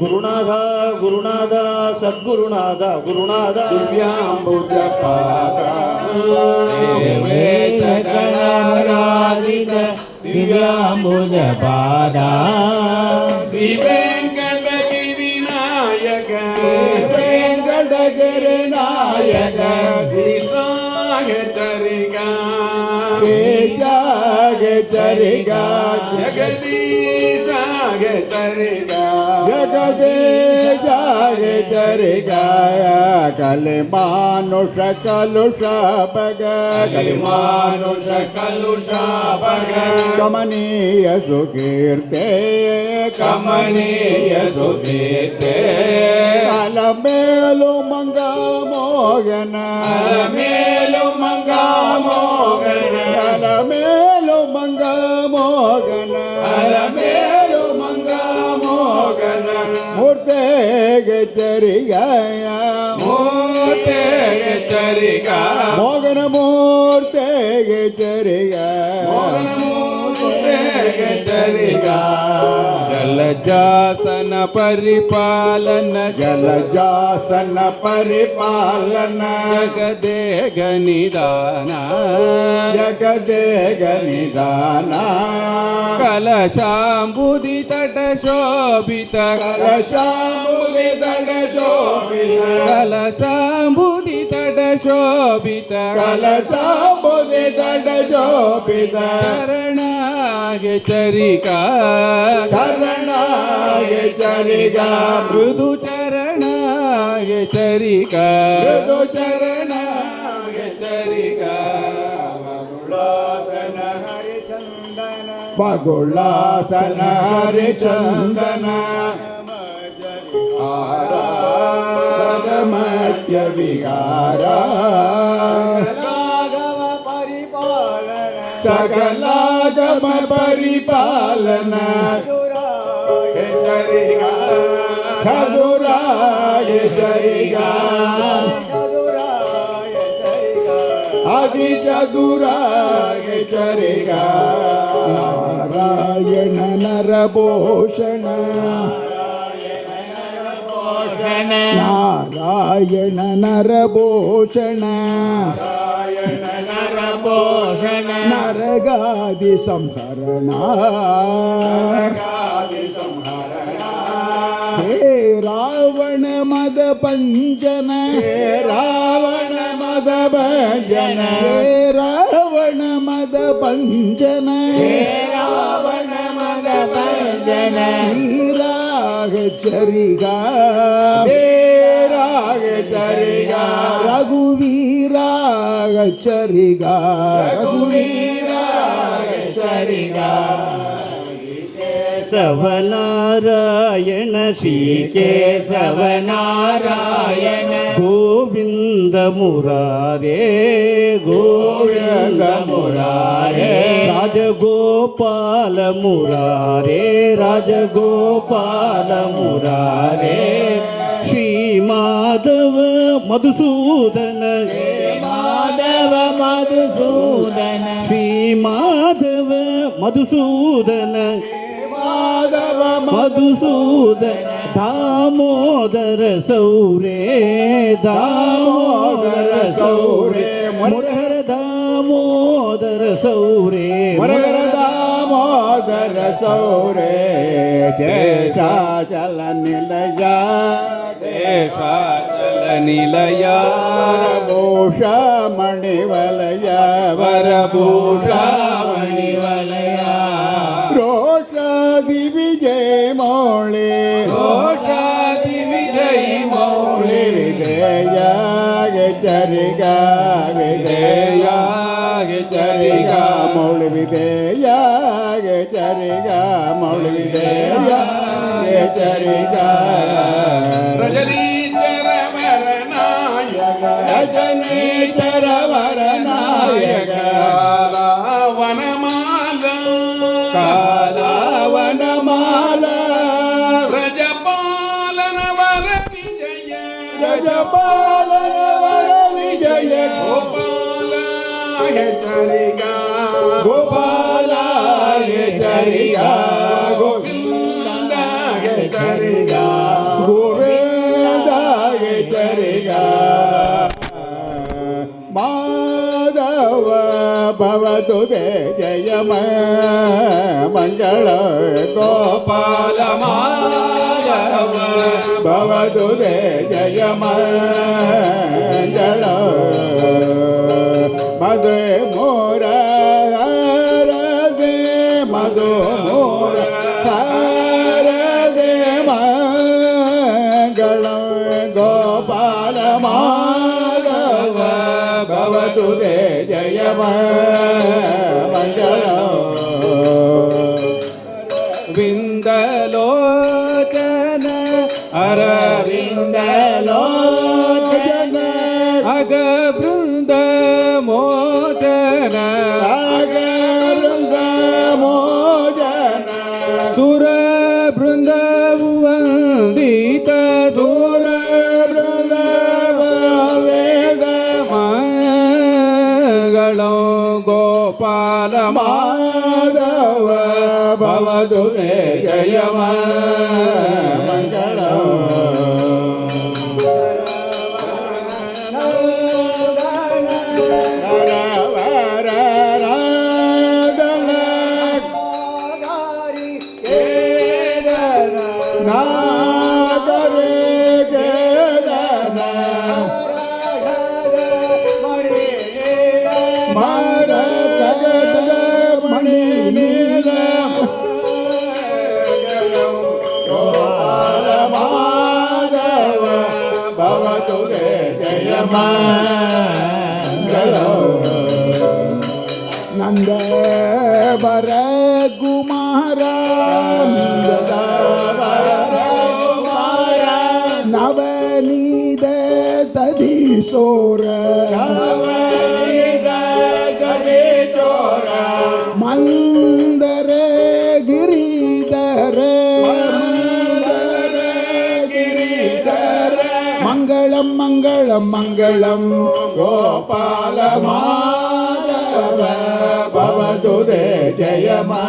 ಗುರುನಾಥ ಗುರುನಾಥ ಸದ್ಗುರುನಾಥ ಗುರುನಾಥ ದಿವ್ಯಾಂಬುಜ ಪಾದ ದಿವ್ಯಾಂಬುಜ ಪಾದ ಶ್ರೀ ವೆಂಕಟಗಿ ವಿನಾಯಕ ವೆಂಕಟಗಿರಿ ನಾಯಕ ಶ್ರೀ ಸಾಯಕರಿಗ साग तरेगा जगदीश साग तरेगा जगदीश साग तरेगा कल मानुष कलुष बग कल मानुष कलुष बग कमनीय सुकीर्ते कमनीय सुकीर्ते कल मेलु मंगा मोगन मेलु मंगा मोगन चरिया मोगन मोर तेग चरिया जल जासन परिपालन जल जासन परिपालन जग दे गिदाना जग दे गिदाना कल शाम बुधि तट शोभित कल शाम కలసాంబుని తడ శోభిత కలసాంబుని తడ శోభిత శరణాయ చరికా శరణాయ చరికా మృదు చరణాయ చరికా మృదు చరణాయ చరికా పగుళాసన హరి చందన मत्य विकारा राघव परिपालन सकलागम परिपालन खदुराय सरिगा आदि चतुराय चरिगा नारायण नरभूषण நாராயண நரபோஷண நரகாதி சம்ஹரணா ஹே ராவண மத பஞ்சன ராவண மத பஞ்சன ராவண மத பஞ்சன ராவண மத பஞ்சன चरिगा राग चरिगा रघुवीराग चरिगा रघुवीराग चरिगा ಕೇಶವನಾರಾಯಣ ಶ್ರೀ ಕೇಶವನಾರಾಯಣ ಗೋವಿಂದ ಮುರಾರೇ ಗೋವಿಂದ ಮುರಾರೇ ರಾಜಗೋಪಾಲ ಮುರಾರೇ ರಾಜಗೋಪಾಲ ಮುರಾರೇ ಶ್ರೀ ಮಾಧವ ಮಧುಸೂದನ ಮಾಧವ ಮಧುಸೂದನ ಶ್ರೀ ಮಾಧವ ಮಧುಸೂದನ మధుసూదన దామోదర సౌరే దామోదర సౌరే మురహర దామోదర సౌరే మురహర దామోదర సౌరే దేశాచల నిలయ దేశాచల నిలయ భూషమణి వలయ వరభూష మౌళి విదేయా చరిగా మౌళి విదేయా చరిగా రజనీ చర మరణాయ రజనీ చరవ హెచ్చరిగా గోపాల హెచ్చరిగా గోవింద హెచ్చరిగా గోవింద హెచ్చరిగా మాధవ భవతు జయమ మంగళ గోపాల మాధవ భవతు జయమ మంగళ भवतु ते जयमङ्गलम् विन्दलोचन अरविन्दलोचन अगबृन्दमोचन ಜ್ಞಾನ ಮಾಧವ ಭವದು ಜಯ ಮಂಗಳ நந்த வர குமார நவநீத ததீசோர மங்களம் மங்களம் கோபால மாதவ பவதுதே ஜெயமா